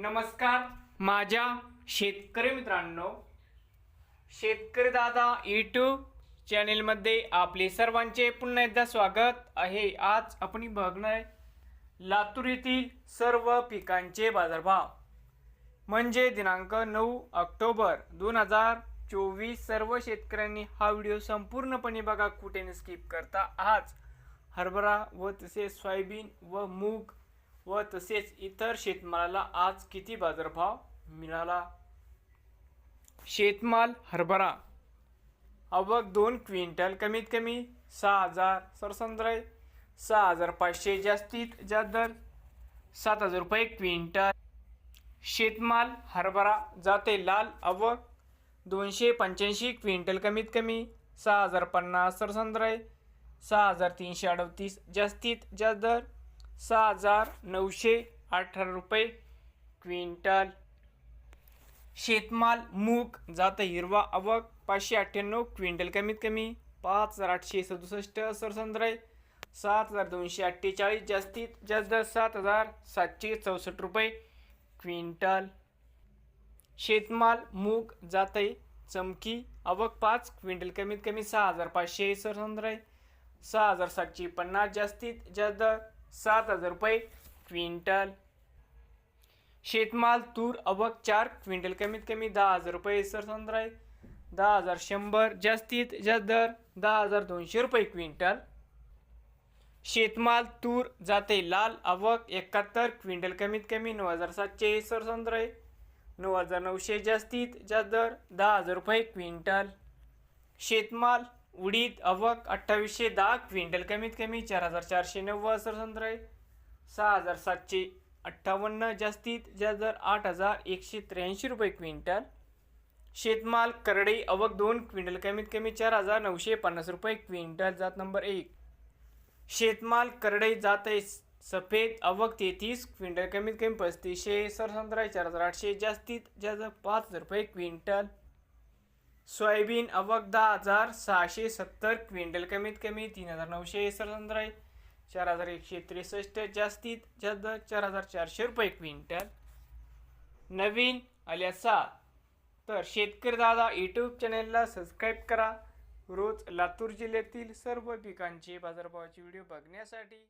नमस्कार माझ्या शेतकरी मित्रांनो शेतकरी दादा यूट्यूब चॅनेलमध्ये आपले सर्वांचे पुन्हा एकदा स्वागत आहे. आज आपण बघणार लातूर येथील सर्व पिकांचे बाजारभाव. म्हणजे दिनांक नऊ ऑक्टोबर दोन हजार चोवीस सर्व शेतकऱ्यांनी हा व्हिडिओ संपूर्णपणे बघा कुठे स्किप करता. आज हरभरा व तसेच सोयाबीन व मूग व तसेच इतर शेतमालाला आज किती बाजारभाव मिळाला? शेतमाल हरभरा. आवक दोन क्विंटल कमीत कमी सहा हजार सरसंद्रय सहा हजार पाचशे जास्तीत जास्त दर सात हजार रुपये क्विंटल. शेतमाल हरभरा जाते लाल आवक दोनशे पंच्याऐंशी क्विंटल कमीत कमी सहा हजार पन्नास सरसंद्रय सहा हजार तीनशे अडतीस जास्तीत जास्त दर सहा हजार नऊशे अठरा रुपये. क्विंटल. शेतमाल मूग जात हिरवा आवक पाचशे अठ्ठ्याण्णव क्विंटल कमीत कमी पाच हजार आठशे सदुसष्ट सरसंद्रय सात हजार दोनशे अठ्ठेचाळीस जास्तीत जास्त दर सात हजार सातशे चौसष्ट रुपये. क्विंटल. शेतमाल मूग जातई चमकी आवक पाच क्विंटल कमीत कमी सहा हजार पाचशे सरसंद्रय सहा हजार सातशे पन्नास जास्तीत जास्त दर सात हजार रुपये क्विंटल. शेतमाल तूर अवक चार क्विंटल. कमीत कमी दहा हजार रुपये सरसंद्राय दहा हजार शंभर जास्तीत जास्त दर दहा हजार दोनशे रुपये क्विंटल. शेतमाल तूर जाते लाल आवक एकाहत्तर क्विंटल. कमीत कमी नऊ हजार सातशे सरसंद्राय नऊ हजार नऊशे जास्तीत जास्त दर दहा हजार रुपये क्विंटल. शेतमाल उडीद अवक अठ्ठावीसशे दहा क्विंटल कमीत कमी चार हजार चारशे नव्वद सरसंद्राय सहा हजार सातशे अठ्ठावन्न जास्तीत जास्त दर आठ हजार एकशे त्र्याऐंशी रुपये क्विंटल. शेतमाल करडई अवक दोन क्विंटल कमीत कमी चार हजार नऊशे पन्नास रुपये क्विंटल जात नंबर एक. शेतमाल करडई जात आहे सफेद अवक तेहतीस क्विंटल कमीत कमी पस्तीसशे सरसंद्राय चार हजार आठशे जास्तीत जास्त पाच हजार रुपये क्विंटल. सोयाबीन अवक दहा हजार सहाशे सत्तर क्विंटल कमीत कमी तीन हजार नऊशे सरसंद्राय चार हजार एकशे त्रेसष्ट जास्तीत जास्त चार हजार चारशे रुपये क्विंटल. नवीन आल्याचा तर शेतकरी दादा यूट्यूब चॅनेलला सबस्क्राईब करा. रोज लातूर जिल्ह्यातील सर्व पिकांचे बाजारभावाचे व्हिडिओ बघण्यासाठी.